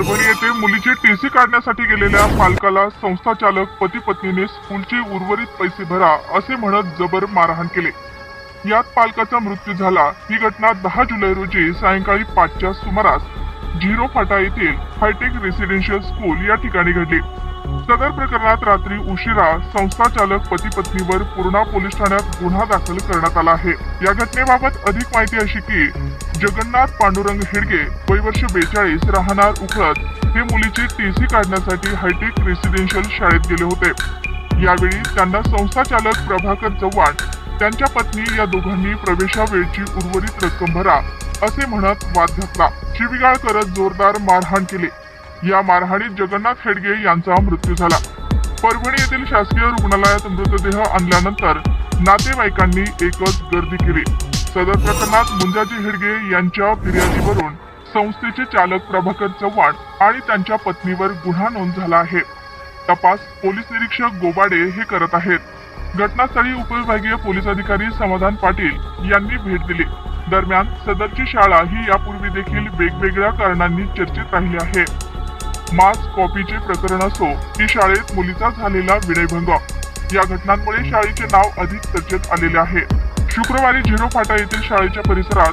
परभणी येथे मुलीची टीसी काढण्यासाठी गेलेल्या पालकाला संस्था चालक पती पत्नीने स्कूलचे उर्वरित पैसे भरा असे म्हणत जबर मारहाण केले. यात पालकाचा मृत्यू झाला. ही घटना दहा जुलै रोजी सायंकाळी पाचच्या सुमारास झिरो फाटा येथील हायटेक रेसिडेन्शियल स्कूल या ठिकाणी घडले. सदर प्रकरणात रात्री उशिरा संस्था चालक पती पत्नीवर पूर्णा पोलीस ठाण्यात गुन्हा दाखल करण्यात आला आहे. या घटनेबाबत अधिक माहिती अशी की जगन्नाथ पांडुरंग हेडगे वय वर्ष बेचाळीस राहणार उखळत हे मुलीची टीसी काढण्यासाठी हायटेक रेसिडेन्शियल शाळेत गेले होते. यावेळी त्यांना संस्था चालक प्रभाकर चव्हाण त्यांच्या पत्नी या दोघांनी प्रवेशावेळची उर्वरित रक्कम भरा असे म्हणत वाद घातला. शिविगाळ करत जोरदार मारहाण केली. या मारहाणीत जगन्नाथ हेडगे यांचा मृत्यू झाला. परभणी येथील शासकीय रुग्णालयात मृतदेह आणल्यानंतर नातेवाईकांनी एकच गर्दी केली. सदर प्रकरणात मुंजाजी हेडगे यांच्या फिर्यादीवरून संस्थेचे चालक प्रभाकर चव्हाण आणि त्यांच्या पत्नीवर गुन्हा नोंद झाला आहे. तपास पोलीस निरीक्षक गोबाडे हे करत आहेत. घटनास्थळी उपविभागीय पोलीस अधिकारी समाधान पाटील यांनी भेट दिली. दरम्यान सदरची शाळा ही यापूर्वी देखील वेगवेगळ्या कारणांनी चर्चेत राहिली आहे. मास कॉपीचे प्रकरण असो की शाळेत मुलीचा झालेला विनयभंग. या घटनांमुळे शाळेचे नाव अधिक चर्चेत आलेले आहे. शुक्रवारी झिरो फाटा येथील शाळेच्या परिसरात